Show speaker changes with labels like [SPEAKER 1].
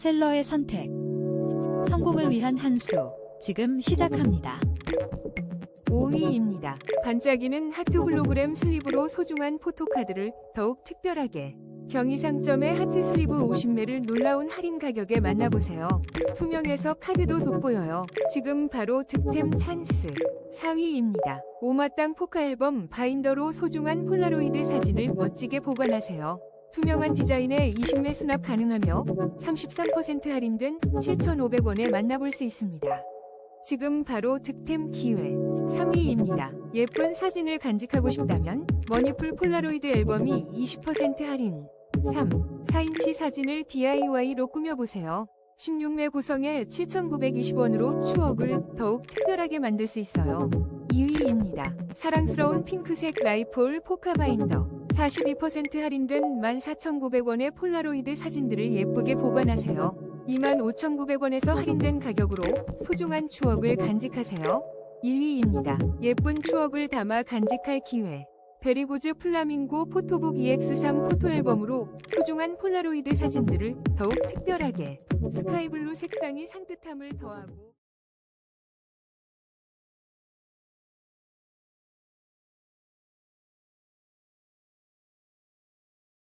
[SPEAKER 1] 셀러의 선택. 성공을 위한 한 수. 지금 시작합니다.
[SPEAKER 2] 5위입니다. 반짝이는 하트 홀로그램 슬립으로 소중한 포토카드를 더욱 특별하게. 경의상점의 하트 슬리브 50매를 놀라운 할인 가격에 만나보세요. 투명해서 카드도 돋보여요. 지금 바로 득템 찬스. 4위입니다. 오마땅 포카 앨범 바인더로 소중한 폴라로이드 사진을 멋지게 보관하세요. 투명한 디자인에 20매 수납 가능하며 33% 할인된 7,500원에 만나볼 수 있습니다. 지금 바로 득템 기회. 3위입니다. 예쁜 사진을 간직하고 싶다면 머니풀 폴라로이드 앨범이 20% 할인. 3. 4인치 사진을 DIY로 꾸며보세요. 16매 구성에 7,920원으로 추억을 더욱 특별하게 만들 수 있어요. 2위입니다. 사랑스러운 핑크색 라이폴 포카바인더. 42% 할인된 14,900원의 폴라로이드 사진들을 예쁘게 보관하세요. 25,900원에서 할인된 가격으로 소중한 추억을 간직하세요. 1위입니다. 예쁜 추억을 담아 간직할 기회. 베리고즈 플라밍고 포토북 EX3 포토 앨범으로 소중한 폴라로이드 사진들을 더욱 특별하게 스카이블루 색상이 산뜻함을 더하고